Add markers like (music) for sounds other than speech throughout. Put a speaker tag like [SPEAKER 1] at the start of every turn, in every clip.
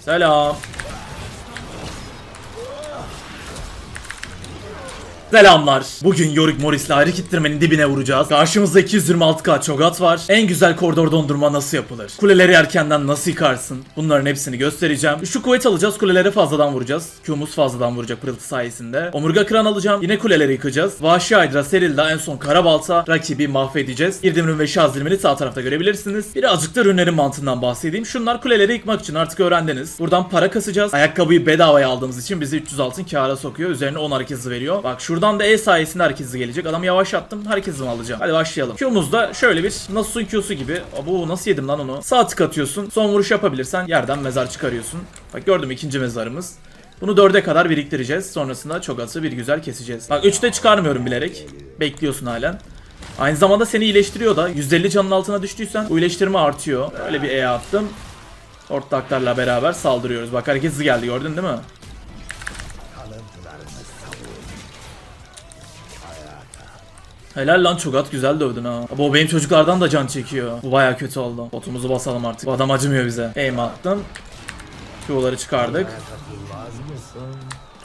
[SPEAKER 1] Selam. Selamlar. Bugün Yorick Morris'le ayrı dibine vuracağız. Karşımızda 226k çogat var. En güzel koridor dondurma nasıl yapılır? Kuleleri erkenden nasıl yıkarsın? Bunların hepsini göstereceğim. Şu kuvvet alacağız. Kulelere fazladan vuracağız. Q'muz fazladan vuracak pırıltı sayesinde. Omurga kıran alacağım. Yine kuleleri yıkacağız. Vahşi Hydra, Serilda, en son Karabalta rakibi mahvedeceğiz. Girdiğim ürün ve şarj dilimini sağ tarafta görebilirsiniz. Birazcık da ürünlerin mantığından bahsedeyim. Şunlar kuleleri yıkmak için artık öğrendiniz. Buradan para kasacağız. Ayakkabıyı bedavaya aldığımız için bizi 300 altın kâra sokuyor. Üzerine 10 hareket veriyor. Bak şuradan da E sayesinde hızı gelecek. Adamı yavaşlattım. Hareket hızımı alacağım. Hadi başlayalım. Q'muzda şöyle bir Nasus'un Q'su gibi. Bu nasıl yedim lan onu? Sağ tık atıyorsun. Son vuruş yapabilirsen yerden mezar çıkarıyorsun. Bak gördüm ikinci mezarımız. Bunu dörde kadar biriktireceğiz. Sonrasında çok atı bir güzel keseceğiz. Bak 3'te çıkarmıyorum bilerek. Bekliyorsun halen. Aynı zamanda seni iyileştiriyor da. 150 canın altına düştüysen bu iyileştirme artıyor. Öyle bir E attım. Ortaklarla beraber saldırıyoruz. Bak hareket hızı geldi gördün değil mi? Helal lan Çogat güzel dövdün ha. Bu benim çocuklardan da can çekiyor. Bu baya kötü oldu. Botumuzu basalım artık. Bu adam acımıyor bize. Aim attım. Q'ları çıkardık.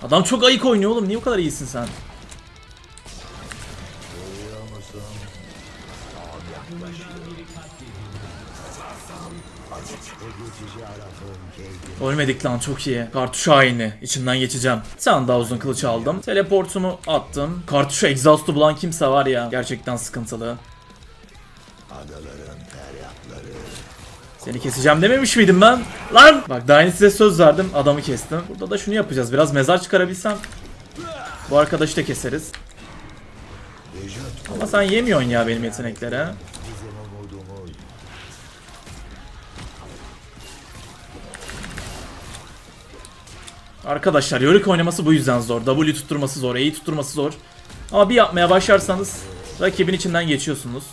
[SPEAKER 1] Adam çok ayık oynuyor oğlum. Niye bu kadar iyisin sen? Ölmedik lan çok iyi. Kartuş haini. İçinden geçeceğim. Bir tane daha uzun kılıç aldım. Teleportumu attım. Kartuşa exhaust'u bulan kimse var ya. Gerçekten sıkıntılı. Seni keseceğim dememiş miydim ben? Lan! Bak daha yeni size söz verdim. Adamı kestim. Burada da şunu yapacağız. Biraz mezar çıkarabilsem. Bu arkadaşı da keseriz. Ama sen yemiyorsun ya benim yeteneklere. Arkadaşlar Yorick oynaması bu yüzden zor. W tutturması zor, E'yi tutturması zor. Ama bir yapmaya başlarsanız rakibin içinden geçiyorsunuz.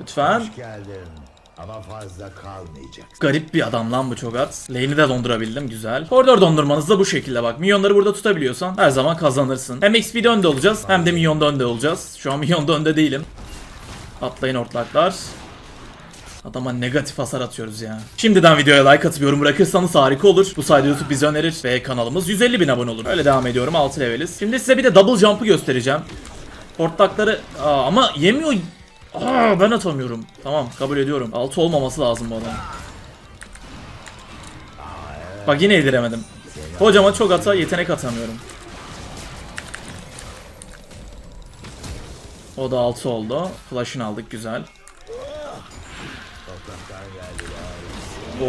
[SPEAKER 1] Lütfen.
[SPEAKER 2] geldin ama fazla kalmayacak.
[SPEAKER 1] Garip bir adam lan bu Çogat. Lane'i de dondurabildim güzel. Koridor dondurmanız da bu şekilde bak. Minyonları burada tutabiliyorsan her zaman kazanırsın. Hem XP'de önde olacağız hem de minyonda önde olacağız. Şu an minyonda önde değilim. Atlayın ortaklar. Adama negatif hasar atıyoruz ya. Şimdiden videoya like atıp yorum bırakırsanız harika olur. Bu sayede YouTube bizi önerir ve kanalımız 150 bin abone olur. Öyle devam ediyorum 6 leveliz. Şimdi size bir de double jump'ı göstereceğim. Portlakları Aa, ama yemiyor. Aa, ben atamıyorum. Tamam kabul ediyorum. 6 olmaması lazım bu adamın. Bak yine yediremedim. Hocama çok ata yetenek atamıyorum. O da 6 oldu. Flash'ını aldık güzel.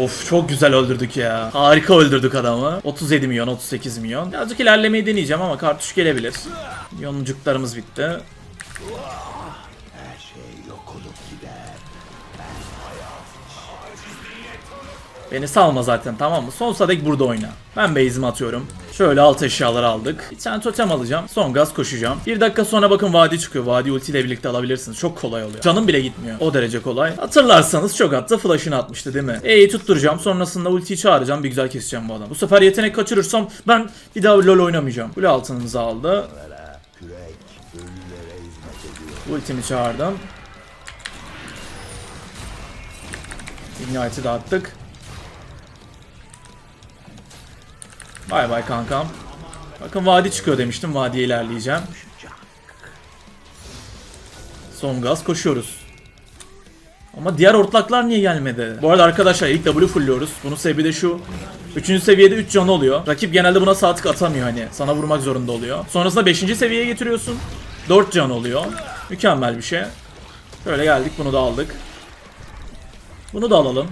[SPEAKER 1] Of çok güzel öldürdük ya. Harika öldürdük adamı. 37 milyon 38 milyon. Birazcık ilerlemeyi deneyeceğim ama kartuş gelebilir. Milyoncuκlarımız bitti. Beni salma zaten tamam mı? Sonsuza dek burada oyna. Ben base'imi atıyorum. Şöyle alt eşyaları aldık. Bir tane totem alacağım. Son gaz koşacağım. Bir dakika sonra bakın vadi çıkıyor. Vadi ulti ile birlikte alabilirsiniz. Çok kolay oluyor. Canım bile gitmiyor. O derece kolay. Hatırlarsanız çok attı. Flash'ını atmıştı değil mi? E'yi tutturacağım. Sonrasında ultiyi çağıracağım. Bir güzel keseceğim bu adam. Bu sefer yetenek kaçırırsam ben bir daha LoL oynamayacağım. Kule altınımızı aldı. Ultimi çağırdım. Ignite'i de attık. Bay bay kankam. Bakın vadi çıkıyor demiştim. Vadiye ilerleyeceğim. Son gaz koşuyoruz. Ama diğer ortaklar niye gelmedi? Bu arada arkadaşlar ilk W fullüyoruz. Bunun sebebi de şu. Üçüncü seviyede 3 can oluyor. Rakip genelde buna sağ tık atamıyor hani. Sana vurmak zorunda oluyor. Sonrasında 5. seviyeye getiriyorsun. 4 can oluyor. Mükemmel bir şey. Şöyle geldik bunu da aldık. Bunu da alalım.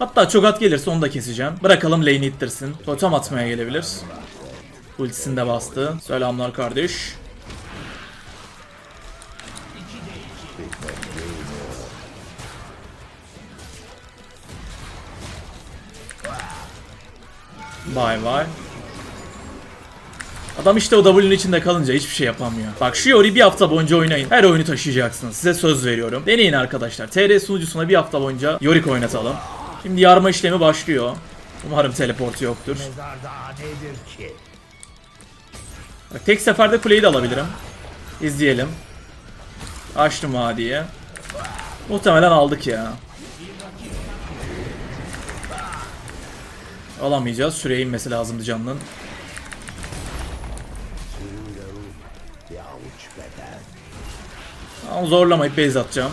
[SPEAKER 1] Hatta çok at gelirse onu da keseceğim. Bırakalım lane'i ittirsin. Totem atmaya gelebilir. Ultisini de bastı. Selamlar kardeş. Bay bay. Adam işte o W'nin içinde kalınca hiçbir şey yapamıyor. Bak şu Yori bir hafta boyunca oynayın. Her oyunu taşıyacaksınız. Size söz veriyorum. Deneyin arkadaşlar. TR sunucusuna bir hafta boyunca Yorick oynatalım. Şimdi yarma işlemi başlıyor. Umarım teleportu yoktur. Bak, tek seferde kuleyi de alabilirim. İzleyelim. Açtım vadiye. Muhtemelen aldık ya. Alamayacağız. Şuraya inmesi lazımdı canının. Ama zorlamayıp base atacağım.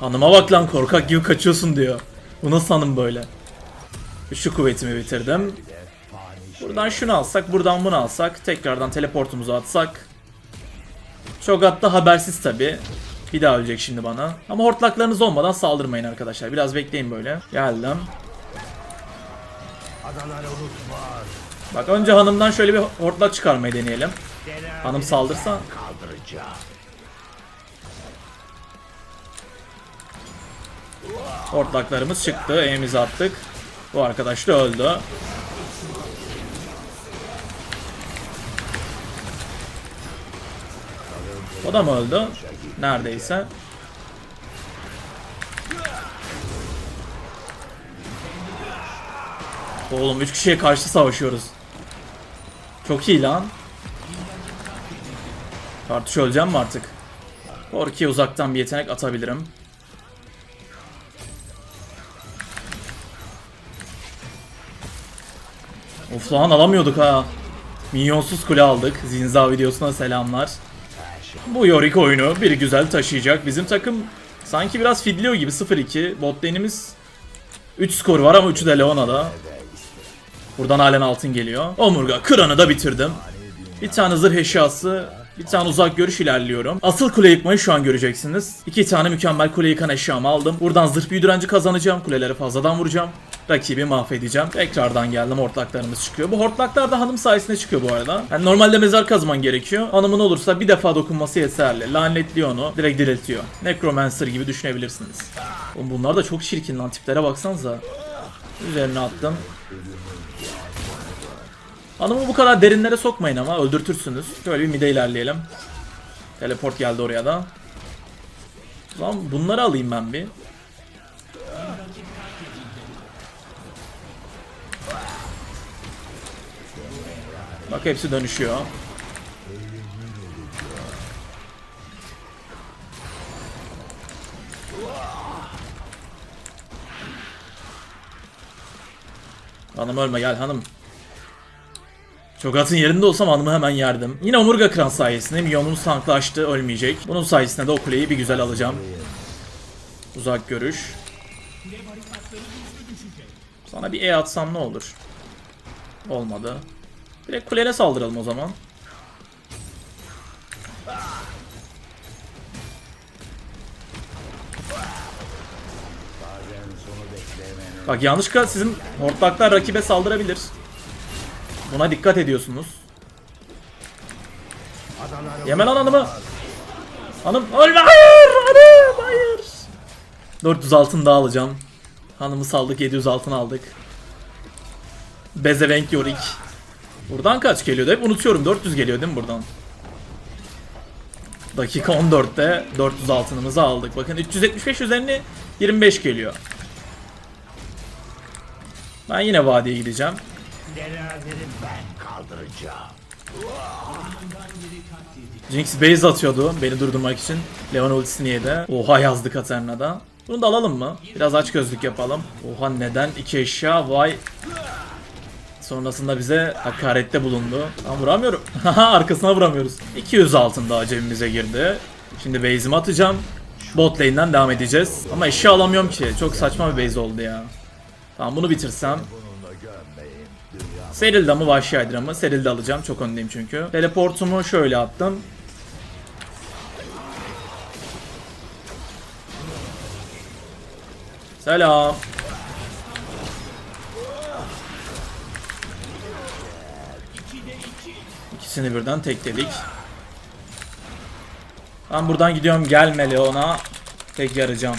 [SPEAKER 1] Hanıma bak lan korkak gibi kaçıyorsun diyor. Bu nasıl hanım böyle? Şu kuvvetimi bitirdim. Buradan şunu alsak, buradan bunu alsak, tekrardan teleportumuzu atsak. Çogat da habersiz tabi. Bir daha ölecek şimdi bana. Ama hortlaklarınız olmadan saldırmayın arkadaşlar. Biraz bekleyin böyle. Geldim. Bak önce hanımdan şöyle bir hortlak çıkarmayı deneyelim. Hanım saldırsa. Hortlaklarımız çıktı. E'mizi attık. Bu arkadaş da öldü. O da mı öldü? Neredeyse. Oğlum 3 kişiye karşı savaşıyoruz. Çok iyi lan. Kartuş öleceğim mi artık? Orki'ye uzaktan bir yetenek atabilirim. Of lan alamıyorduk ha. Minyonsuz kule aldık. Zinza videosuna selamlar. Bu Yorick oyunu bir güzel taşıyacak. Bizim takım sanki biraz fidliyor gibi 0-2. Bot lane'imiz 3 skor var ama 3'ü de Leona'da. Buradan halen altın geliyor. Omurga kıranı da bitirdim. Bir tane zırh eşyası, bir tane uzak görüş ilerliyorum. Asıl kule yıkmayı şu an göreceksiniz. İki tane mükemmel kule yıkan eşyamı aldım. Buradan zırh büyü direnci kazanacağım. Kulelere fazladan vuracağım. Rakibi mahvedeceğim. Tekrardan geldim hortlaklarımız çıkıyor. Bu hortlaklar da hanım sayesinde çıkıyor bu arada. Yani normalde mezar kazman gerekiyor. Hanımın olursa bir defa dokunması yeterli. Lanetliyor onu. Direkt diriltiyor. Necromancer gibi düşünebilirsiniz. Oğlum bunlar da çok çirkin lan tiplere baksanıza. Üzerine attım. Hanımı bu kadar derinlere sokmayın ama öldürtürsünüz. Şöyle bir mide ilerleyelim. Teleport geldi oraya da. Zaman bunları alayım ben bir. Bak hepsi dönüşüyor. Hanım ölme gel hanım. Çok atın yerinde olsam hanımı hemen yerdim. Yine omurga kıran sayesinde milyonumuz tanklaştı ölmeyecek. Bunun sayesinde de o kuleyi bir güzel alacağım. Uzak görüş. Sana bir E atsam ne olur? Olmadı. Direkt kulene saldıralım o zaman. Bak yanlışlıkla sizin hortlaklar rakibe saldırabilir. Buna dikkat ediyorsunuz. Yeme lan hanımı. Hanım ölme hayır hanım hayır. 400 altın daha alacağım. Hanımı saldık 700 altın aldık. Bezevenk Yorik. Buradan kaç geliyordu? Hep unutuyorum. 400 geliyor değil mi buradan? Dakika 14'te 400 altınımızı aldık. Bakın 375 üzerine 25 geliyor. Ben yine vadiye gideceğim.
[SPEAKER 2] ben kaldıracağım.
[SPEAKER 1] Jinx base atıyordu beni durdurmak için. Leon ultisini yedi. Oha yazdı Katerina'da. Bunu da alalım mı? Biraz aç gözlük yapalım. Oha neden? iki eşya vay. Sonrasında bize hakarette bulundu. Tam vuramıyorum. (laughs) Arkasına vuramıyoruz. 200 altın daha cebimize girdi. Şimdi base'imi atacağım. Bot lane'den devam edeceğiz. Ama eşya alamıyorum ki. Çok saçma bir base oldu ya. Tamam bunu bitirsem. Serilda mı Vahşi Hydra mı? Serilda alacağım. Çok öndeyim çünkü. Teleportumu şöyle attım. Selam. İkisini birden tekledik. Ben buradan gidiyorum gelme Leon'a. Tek yarayacağım.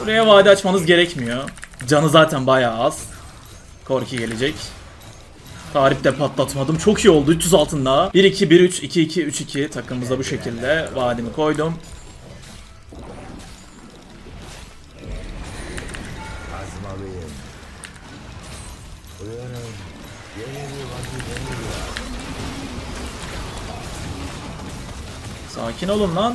[SPEAKER 1] Buraya vade açmanız gerekmiyor. Canı zaten bayağı az. Korki gelecek. Tarih de patlatmadım. Çok iyi oldu. 300 altında. 1 2 1 3 2 2 3 2 takımımızda bu şekilde vadimi koydum. Sakin olun lan.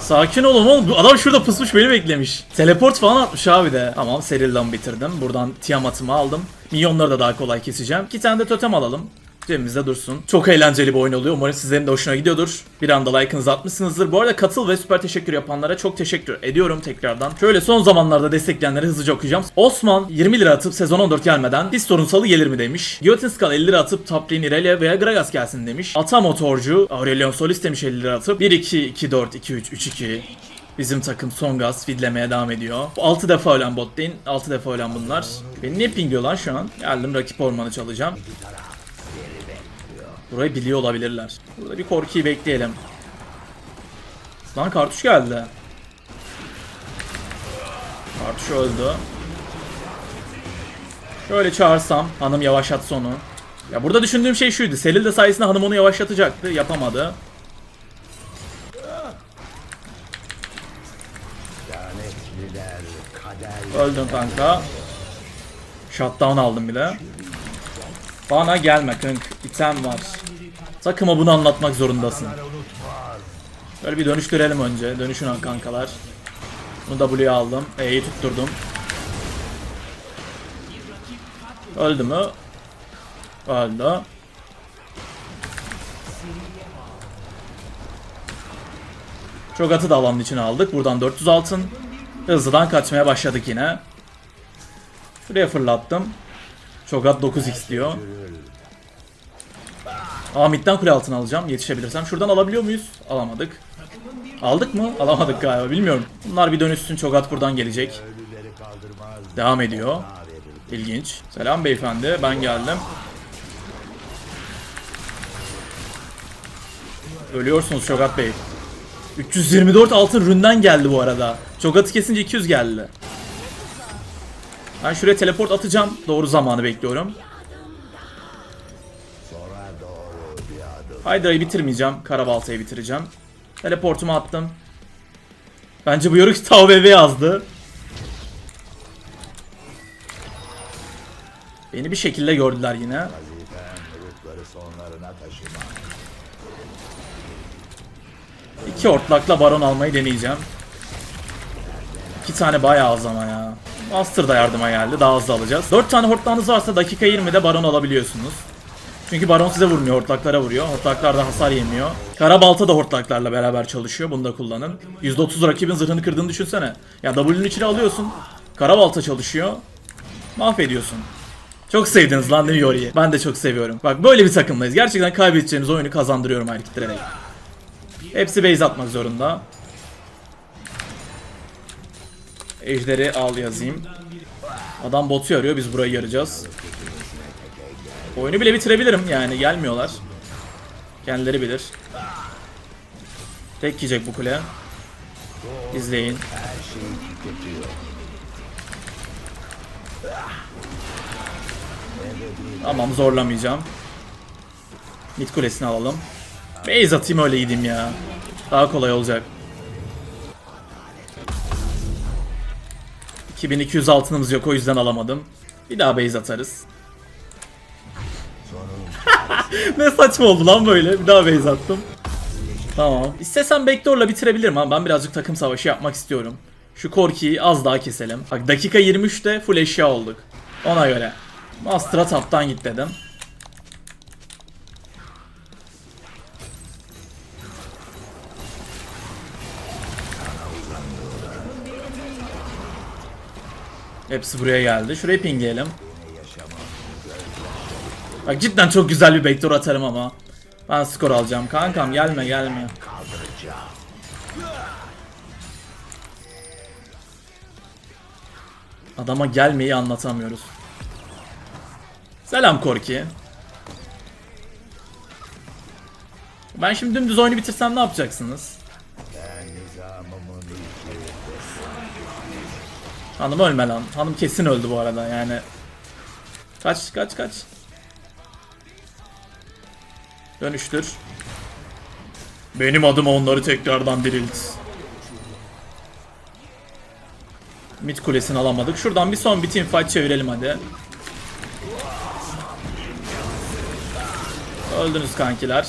[SPEAKER 1] Sakin olun oğlum. Adam şurada pusmuş beni beklemiş. Teleport falan atmış abi de. Tamam Serilla'mı bitirdim. Buradan Tiamat'ımı aldım. Minyonları da daha kolay keseceğim. İki tane de totem alalım. Cebimizde dursun. Çok eğlenceli bir oyun oluyor. Umarım sizlerin de hoşuna gidiyordur. Bir anda like'ınızı atmışsınızdır. Bu arada katıl ve süper teşekkür yapanlara çok teşekkür ediyorum tekrardan. Şöyle son zamanlarda destekleyenleri hızlıca okuyacağım. Osman 20 lira atıp sezon 14 gelmeden biz sorunsalı gelir mi demiş. Guillotine Skull 50 lira atıp top lane Irelia veya Gragas gelsin demiş. Ata Motorcu Aurelion Solis demiş 50 lira atıp 1-2-2-4-2-3-3-2 Bizim takım son gaz feedlemeye devam ediyor. 6 defa ölen bot lane, 6 defa ölen bunlar. Beni niye pingliyor lan şu an? Geldim rakip ormanı çalacağım. Burayı biliyor olabilirler. Burada bir korkuyu bekleyelim. Lan kartuş geldi. Kartuş öldü. Şöyle çağırsam hanım yavaşlat sonu. Ya burada düşündüğüm şey şuydu. Selil de sayesinde hanım onu yavaşlatacaktı. Yapamadı. Öldüm kanka. Shutdown aldım bile. Bana gelme kank. İtem var. Takıma bunu anlatmak zorundasın. Böyle bir dönüştürelim önce. Dönüşün kankalar. Bunu W'ye aldım. E'yi tutturdum. Öldü mü? Öldü. Çok atı da alanın içine aldık. Buradan 400 altın. Hızlıdan kaçmaya başladık yine. Şuraya fırlattım. Çok at 9x diyor. Aa midden kule altına alacağım yetişebilirsem. Şuradan alabiliyor muyuz? Alamadık. Aldık mı? Alamadık galiba bilmiyorum. Bunlar bir dönüşsün çok at buradan gelecek. Devam ediyor. İlginç. Selam beyefendi ben geldim. Ölüyorsunuz Çogat Bey. 324 altın ründen geldi bu arada. Çogat'ı kesince 200 geldi. Ben şuraya teleport atacağım. Doğru zamanı bekliyorum. Hydra'yı bitirmeyeceğim. Karabalta'yı bitireceğim. Teleportumu attım. Bence bu yoruk Tao BB yazdı. Beni bir şekilde gördüler yine. İki ortlakla baron almayı deneyeceğim. İki tane bayağı az ama ya. Master da yardıma geldi. Daha hızlı alacağız. Dört tane hortlağınız varsa dakika 20'de baron alabiliyorsunuz. Çünkü baron size vurmuyor, hortlaklara vuruyor. Hortlaklar da hasar yemiyor. Karabalta da hortlaklarla beraber çalışıyor. Bunu da kullanın. %30 rakibin zırhını kırdığını düşünsene. Ya W'nun içine alıyorsun. Karabalta çalışıyor. Mahvediyorsun. Çok sevdiniz lan değil mi Yori'yi? Ben de çok seviyorum. Bak böyle bir takımdayız. Gerçekten kaybedeceğimiz oyunu kazandırıyorum hareketlerine. Hepsi base atmak zorunda. Ejderi al yazayım. Adam botu arıyor biz burayı yarayacağız. Oyunu bile bitirebilirim yani gelmiyorlar. Kendileri bilir. Tek yiyecek bu kule. İzleyin. Tamam zorlamayacağım. Mid kulesini alalım. Base atayım öyle gideyim ya. Daha kolay olacak. 2200 altınımız yok o yüzden alamadım. Bir daha base atarız. (laughs) ne saçma oldu lan böyle. Bir daha base attım. Tamam. İstesem backdoor'la bitirebilirim ama ben birazcık takım savaşı yapmak istiyorum. Şu Korki'yi az daha keselim. Bak dakika 23'te full eşya olduk. Ona göre. Master'a taptan git dedim. Hepsi buraya geldi. Şurayı pingleyelim. Bak cidden çok güzel bir backdoor atarım ama. Ben skor alacağım. Kankam gelme gelme. Adama gelmeyi anlatamıyoruz. Selam Korki. Ben şimdi dümdüz oyunu bitirsem ne yapacaksınız? Hanım ölme lan. Hanım kesin öldü bu arada yani. Kaç kaç kaç. Dönüştür. Benim adım onları tekrardan dirilt. Mid kulesini alamadık. Şuradan bir son bir team çevirelim hadi. Öldünüz kankiler.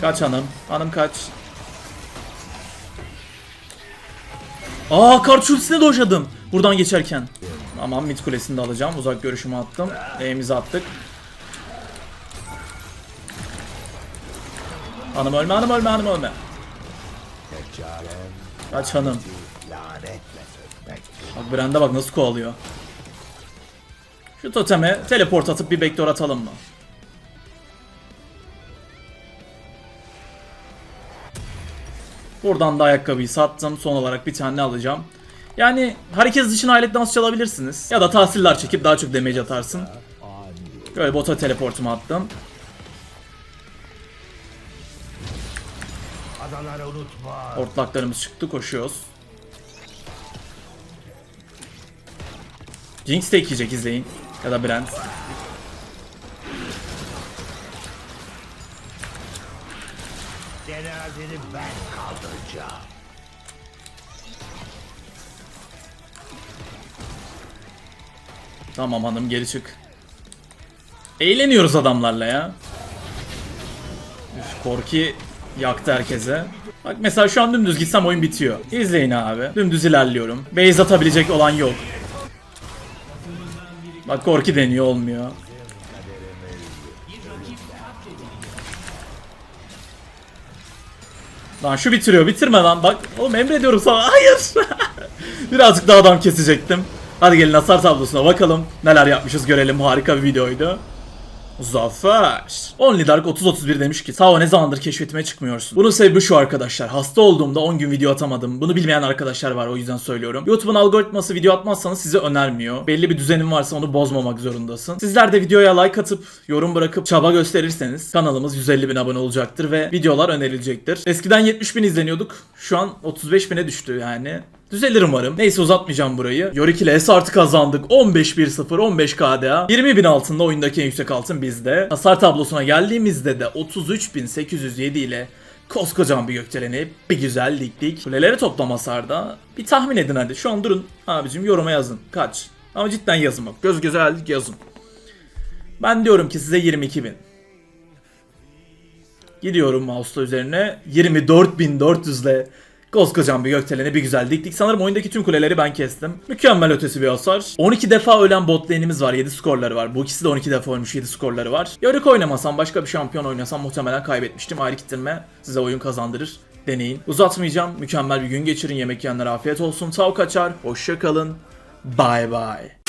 [SPEAKER 1] Kaç hanım. Hanım kaç. Aa kart ultisine dojladım. Buradan geçerken. Tamam mid kulesini de alacağım. Uzak görüşümü attım. E'mizi attık. Hanım ölme hanım ölme hanım ölme. Kaç hanım. Bak Brand'a bak nasıl kovalıyor. Şu toteme teleport atıp bir backdoor atalım mı? Buradan da ayakkabıyı sattım. Son olarak bir tane alacağım. Yani herkes için alet dans çalabilirsiniz. Ya da tahsiller çekip daha çok damage atarsın. Böyle bota teleportumu attım. Ortlaklarımız çıktı koşuyoruz. Jinx de yiyecek izleyin. Ya da Brand.
[SPEAKER 2] Cenazeni ben kaldıracağım.
[SPEAKER 1] Tamam hanım geri çık. Eğleniyoruz adamlarla ya. Üf, Korki yaktı herkese. Bak mesela şu an dümdüz gitsem oyun bitiyor. İzleyin abi. Dümdüz ilerliyorum. Base atabilecek olan yok. Bak Korki deniyor olmuyor. Lan şu bitiriyor bitirme lan. Bak oğlum emrediyorum sana. (laughs) Hayır. Birazcık daha adam kesecektim. Hadi gelin hasar tablosuna bakalım. Neler yapmışız görelim. Harika bir videoydu Zafer 10 Dark 30-31 demiş ki Sağ ne zamandır keşfetime çıkmıyorsun? Bunun sebebi şu arkadaşlar Hasta olduğumda 10 gün video atamadım. Bunu bilmeyen arkadaşlar var o yüzden söylüyorum. YouTube'un algoritması video atmazsanız size önermiyor. Belli bir düzenin varsa onu bozmamak zorundasın. Sizler de videoya like atıp yorum bırakıp çaba gösterirseniz Kanalımız 150 bin abone olacaktır ve videolar önerilecektir. Eskiden 70 bin izleniyorduk Şu an 35 bine düştü yani Düzelir umarım. Neyse uzatmayacağım burayı. Yorick ile S artı kazandık. 15-1-0, 15 KDA. 20 bin altında oyundaki en yüksek altın bizde. Hasar tablosuna geldiğimizde de 33.807 ile koskocaman bir gökdeleni bir güzel diktik. Kuleleri toplam hasarda. Bir tahmin edin hadi. Şu an durun. Abicim yoruma yazın. Kaç? Ama cidden yazın bak. Göz göze geldik yazın. Ben diyorum ki size 22 bin. Gidiyorum mouse'la üzerine 24.400 ile koskocaman bir gökdeleni bir güzel diktik. Sanırım oyundaki tüm kuleleri ben kestim. Mükemmel ötesi bir hasar. 12 defa ölen bot lane'imiz var. 7 skorları var. Bu ikisi de 12 defa ölmüş 7 skorları var. Yörük oynamasam başka bir şampiyon oynasam muhtemelen kaybetmiştim. Ayrı kitirme size oyun kazandırır. Deneyin. Uzatmayacağım. Mükemmel bir gün geçirin. Yemek yiyenlere afiyet olsun. Tav kaçar. Hoşça kalın. Bye bye.